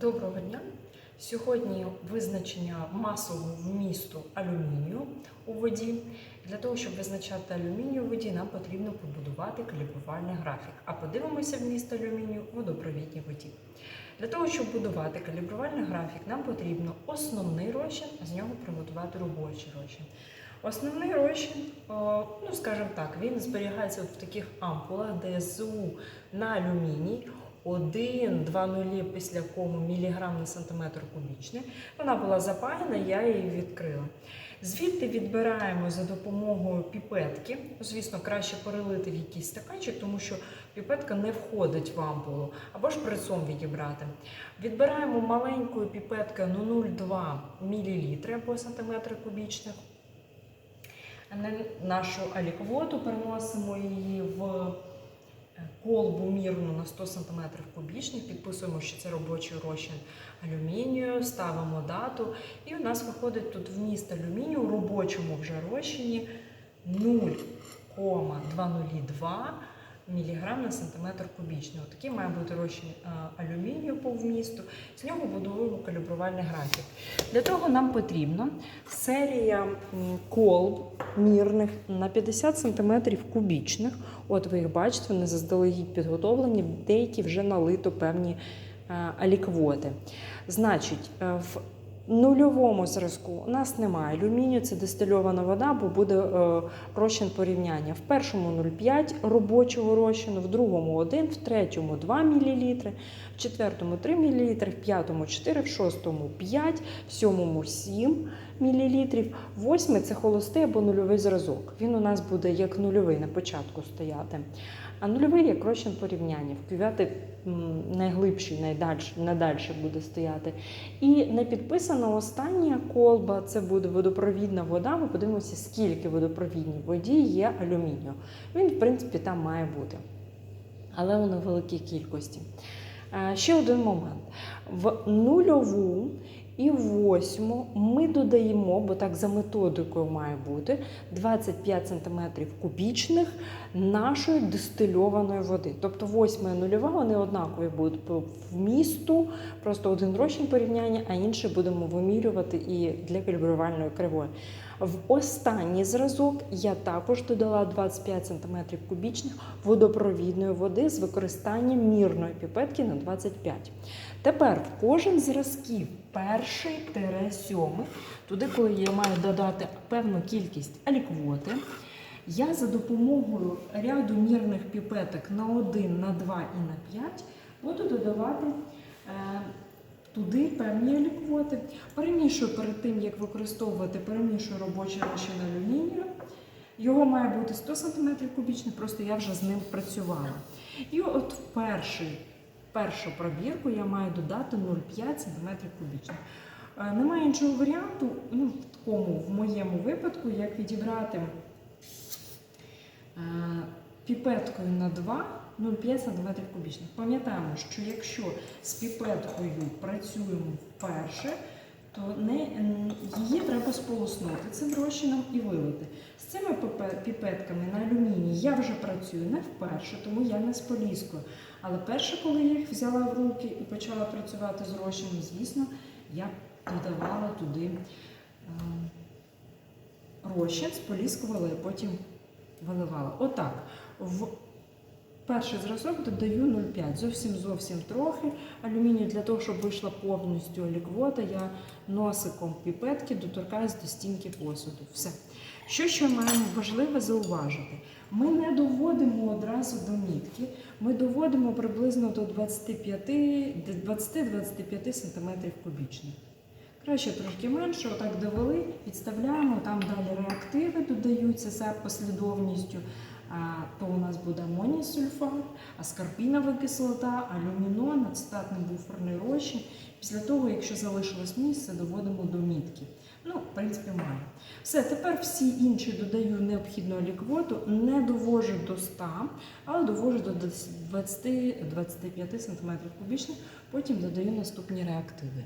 Доброго дня! Сьогодні визначення масового вмісту алюмінію у воді. Для того, щоб визначати алюмінію у воді, нам потрібно побудувати калібрувальний графік. А подивимося вміст алюмінію у водопровідній воді. Для того, щоб будувати калібрувальний графік, нам потрібно основний розчин, а з нього приготувати робочий розчин. Основний розчин, ну скажімо так, він зберігається в таких ампулах ДСУ на алюміній. 1, 2 нулі після кому міліграм на сантиметр кубічний. Вона була запаяна, я її відкрила. Звідти відбираємо за допомогою піпетки. Звісно, краще перелити в якийсь стаканчик, тому що піпетка не входить в ампулу, або ж прицом відібрати. Відбираємо маленькою піпеткою ну, 0,2 мл або сантиметри кубічних. Нашу аліквоту переносимо її в колбу мірну на 100 см кубічних, підписуємо, що це робочий розчин алюмінію, ставимо дату, і у нас виходить тут вміст алюмінію у робочому вже розчині 0,202 мг на сантиметр кубічний. Отакий має бути розчин е, алюмінію по вмісту. З нього будуємо калібрувальний графік. Для того нам потрібна серія колб мірних на 50 см кубічних. От ви їх бачите, вони заздалегідь підготовлені, деякі вже налито певні е, аліквоти. Значить, е, в нульовому зразку у нас немає алюмінію, це дистильована вода, бо буде е, розчин порівняння. В першому 0,5 робочого розчину, в другому 1, в третьому 2 мл, в четвертому 3 мл, в п'ятому 4, в шостому 5, в сьомому 7 мл. Восьмий це холостий або нульовий зразок. Він у нас буде як нульовий на початку стояти. А нульовий як розчин порівняння. В кювети найглибший, найдальший, найдальше буде стояти. І не підписана остання колба, це буде водопровідна вода. Ми подивимося, скільки водопровідній воді є алюмінію. Він, в принципі, там має бути. Але у невеликій кількості. Е, Ще один момент. В нульову і восьму ми додаємо, бо так за методикою має бути, 25 см кубічних нашої дистильованої води. Тобто восьма і нульова вони однакові будуть по вмісту, просто один розчин порівняння, а інший будемо вимірювати і для калібрувальної кривої. В останній зразок я також додала 25 см кубічних водопровідної води з використанням мірної піпетки на 25. Тепер в кожен зразків перший тире сьомий, туди, коли я маю додати певну кількість аліквоти, я за допомогою ряду мірних піпеток на 1, на 2 і на 5 буду додавати е, туди певні аліквоти. Перемішую перед тим, як використовувати, перемішую робочий розчин алюмінію. Його має бути 100 см кубічних, просто я вже з ним працювала. І от перший, першу пробірку я маю додати 0,5 см кубічних. Е, Немає іншого варіанту, ну, в такому, в моєму випадку, як відібрати е, піпеткою на 2 0,5 см кубічних. Пам'ятаємо, що якщо з піпеткою працюємо вперше, то не, її треба сполоснути цим розчином і вилити. З цими піпе- піпетками на алюміній я вже працюю не вперше, тому я не споліскую. Але перше, коли я їх взяла в руки і почала працювати з розчином, звісно, я додавала туди е, розчин, споліскувала і потім виливала. Отак. В перший зразок додаю 0,5. Зовсім зовсім трохи алюмінію для того, щоб вийшла повністю ліквота. Я носиком піпетки доторкаюсь до стінки посуду. Все. Що ще маємо важливе зауважити? Ми не доводимо одразу до мітки, ми доводимо приблизно до 20-25 см кубічних. Краще трошки менше, отак довели, підставляємо, там далі реактиви додаються за послідовністю. То у нас буде амоній-сульфат, аскорбінова кислота, алюмінон, ацетатний буферний розчин. Після того, якщо залишилось місце, доводимо до мітки. Ну, в принципі, має. Все, тепер всі інші додаю необхідну ліквоту, не довожу до 100, але довожу до 20-25 см кубічних, потім додаю наступні реактиви.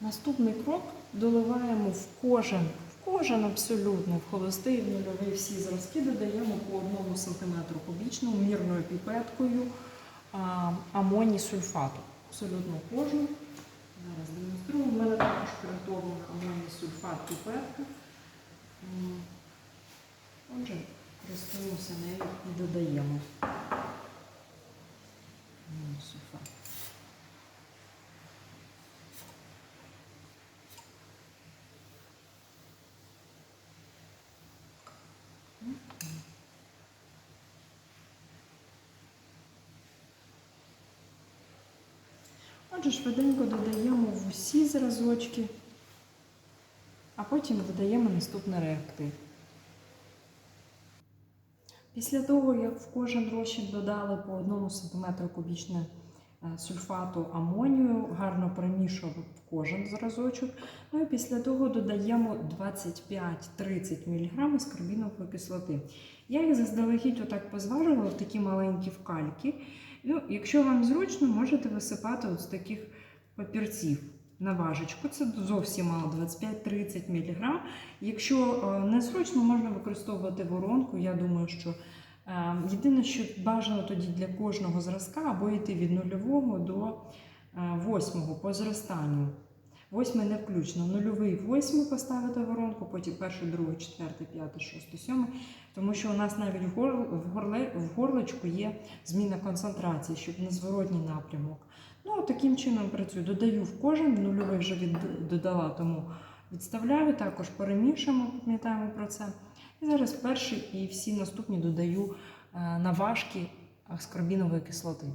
Наступний крок доливаємо в кожен, кожен абсолютно, в холостий, в нульовий всі зразки додаємо по 1 см кубічному мірною піпеткою амоній сульфату. Абсолютно кожну. Зараз демонструю. У мене також приготовлена амоній сульфат піпетка. Отже, користуємося нею і додаємо. Сульфат. Отже, швиденько додаємо в усі зразочки, а потім додаємо наступний реактив. Після того, як в кожен розчин додали по 1 см кубічне е, сульфату амонію, гарно перемішували в кожен зразочок. Ну і після того додаємо 25-30 мг скарбінової кислоти. Я їх заздалегідь отак позважила в такі маленькі вкальки. Ну, якщо вам зручно, можете висипати з таких папірців на важечку. Це зовсім мало 25-30 мг. Якщо е, не можна використовувати воронку. Я думаю, що е, єдине, що бажано тоді для кожного зразка або йти від нульового до е, восьмого по зростанню. Восьмий не включно. Нульовий восьмий поставити воронку, потім перший, другий, четвертий, п'ятий, шостий, сьомий. Тому що у нас навіть в, гор... в, горле... в горлочку є зміна концентрації, щоб не зворотній напрямок. Ну, таким чином працюю. Додаю в кожен, нульовий вже від... додала, тому відставляю, також перемішуємо, пам'ятаємо про це. І зараз перший і всі наступні додаю е, на важкі аскорбінової кислоти.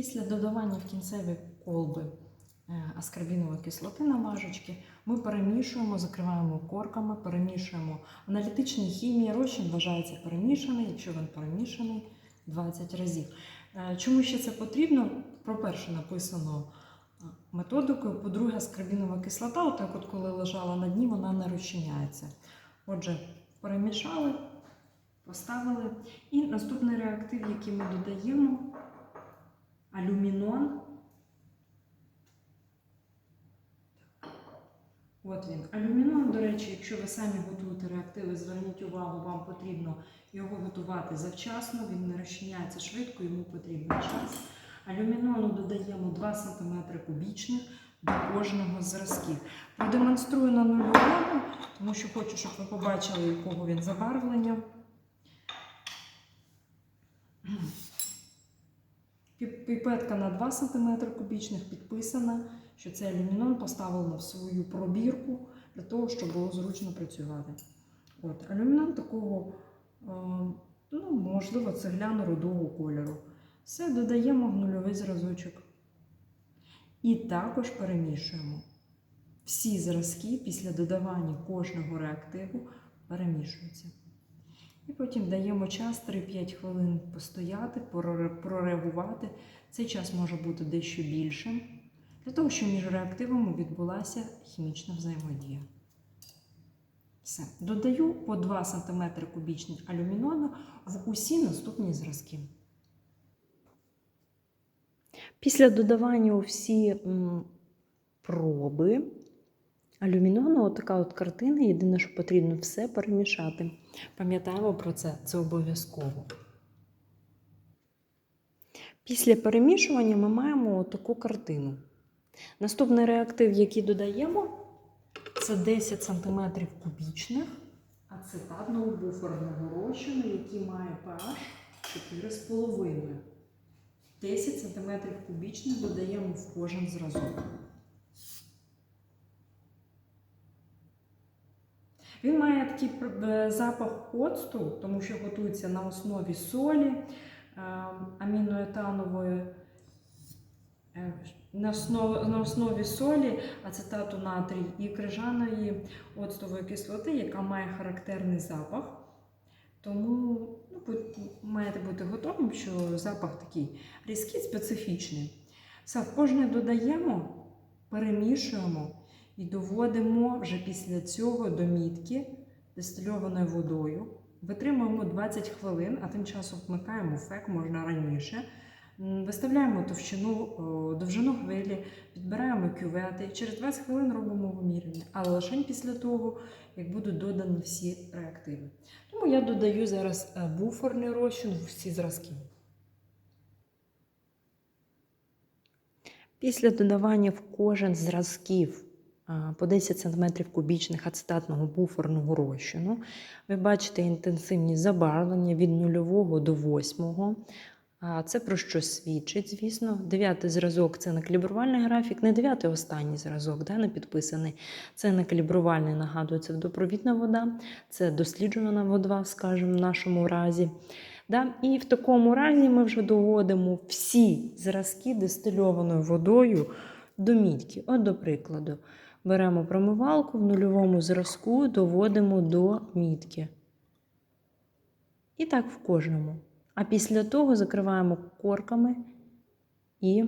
Після додавання в кінцеві колби е, аскорбінової кислоти на важечки ми перемішуємо, закриваємо корками, перемішуємо. Аналітичній хімії розчин вважається перемішаний, якщо він перемішаний 20 разів. Е, Чому ще це потрібно? По-перше, написано е, методикою. По-друге, аскорбінова кислота, отак от коли лежала на дні, вона не розчиняється. Отже, перемішали, поставили. І наступний реактив, який ми додаємо, алюмінон. От він. Алюмінон, до речі, якщо ви самі готуєте реактиви, зверніть увагу, вам потрібно його готувати завчасно, він не розчиняється швидко, йому потрібен час. Алюмінону додаємо 2 см кубічних до кожного зразків. Продемонструю на нульовому, тому що хочу, щоб ви побачили, якого він забарвлення. Пі- Піпетка на 2 см кубічних підписана, що це алюмінон поставлено в свою пробірку для того, щоб було зручно працювати. От, алюмінон такого, е, ну, можливо, цегляно-рудого кольору. Все додаємо в нульовий зразочок. І також перемішуємо. Всі зразки після додавання кожного реактиву перемішуються. І потім даємо час 3-5 хвилин постояти, проре- прореагувати. Цей час може бути дещо більшим, для того, щоб між реактивами відбулася хімічна взаємодія. Все. Додаю по 2 см кубічні алюмінону в усі наступні зразки. Після додавання у всі проби алюмінону, отака от картина. Єдине, що потрібно все перемішати. Пам'ятаємо про це, це обов'язково. Після перемішування ми маємо таку картину. Наступний реактив, який додаємо, Це 10 см кубічних ацетатного буферного розчину, який має pH 4,5. 10 см кубічних додаємо в кожен зразок. Він має такий е, запах оцту, тому що готується на основі солі аміноетанової, е, на основі, на основі солі, ацетату натрій і крижаної оцтової кислоти, яка має характерний запах. Тому ну, маєте бути готовим, що запах такий різкий, специфічний. Все, кожне додаємо, перемішуємо і доводимо вже після цього до мітки дистильованою водою. Витримуємо 20 хвилин, а тим часом вмикаємо фек, можна раніше. Виставляємо товщину, довжину хвилі, підбираємо кювети через 20 хвилин робимо вимірювання, але лише після того, як будуть додані всі реактиви. Тому я додаю зараз е, буферний розчин в всі зразки. Після додавання в кожен зразків по 10 см кубічних ацетатного буферного розчину, ви бачите інтенсивність забарвлення від 0 до 8. Це про що свідчить, звісно. Дев'ятий зразок це некалібрувальний графік, не дев'ятий останній зразок, да, не підписаний. Це некалібрувальний, нагадую, це водопровідна вода, це досліджувана вода, скажімо, в нашому разі. Да? І в такому разі ми вже доводимо всі зразки дистильованою водою до мідьки. От, до прикладу, беремо промивалку в нульовому зразку, доводимо до мідки. І так в кожному. А після того закриваємо корками і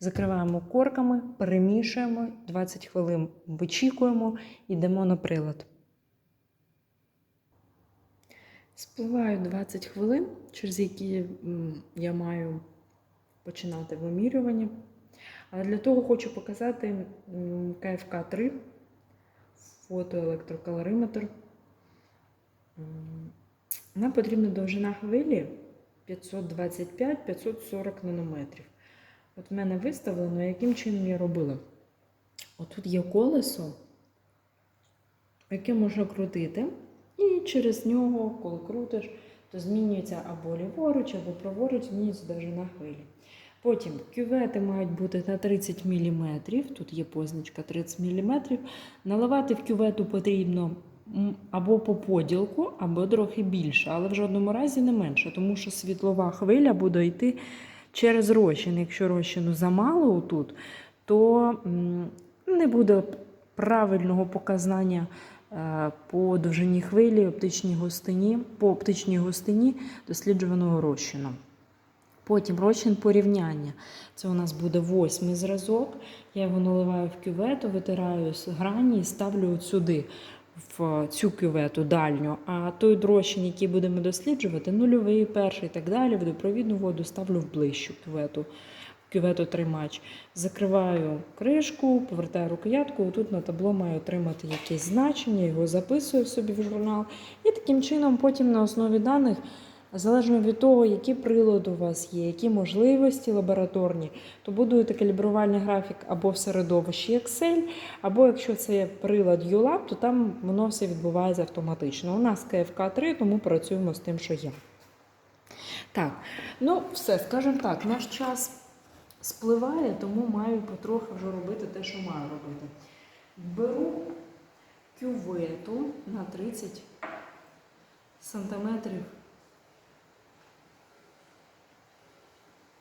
закриваємо корками, перемішуємо, 20 хвилин вичікуємо, йдемо на прилад. Спливають 20 хвилин, через які я маю починати вимірювання. Для того хочу показати КФК-3, фотоелектрокалориметр. Нам потрібна довжина хвилі 525-540 нанометрів. От в мене виставлено, яким чином я робила. Отут є колесо, яке можна крутити. І через нього, коли крутиш, то змінюється або ліворуч, або праворуч, змінюється довжина хвилі. Потім кювети мають бути на 30 мм, тут є позначка 30 мм. Наливати в кювету потрібно або по поділку, або трохи більше, але в жодному разі не менше, тому що світлова хвиля буде йти через розчин. Якщо розчину замало отут, то не буде правильного показання е, по довжині хвилі, оптичній густині, по оптичній густині досліджуваного розчину. Потім розчин порівняння. Це у нас буде восьмий зразок. Я його наливаю в кювету, витираю з грані і ставлю от сюди, в цю кювету дальню. А той розчин, який будемо досліджувати, нульовий, перший і так далі, водопровідну воду ставлю в ближчу кювету. Кювету тримач. Закриваю кришку, повертаю рукоятку. Тут на табло маю отримати якесь значення, його записую собі в журнал. І таким чином, потім на основі даних, залежно від того, які прилади у вас є, які можливості лабораторні, то будуєте калібрувальний графік або в середовищі Excel, або якщо це прилад ULAB, то там воно все відбувається автоматично. У нас КФК-3, тому працюємо з тим, що є. Так, ну все, скажімо так, наш час спливає, тому маю потрохи вже робити те, що маю робити. Беру кювету на 30 сантиметрів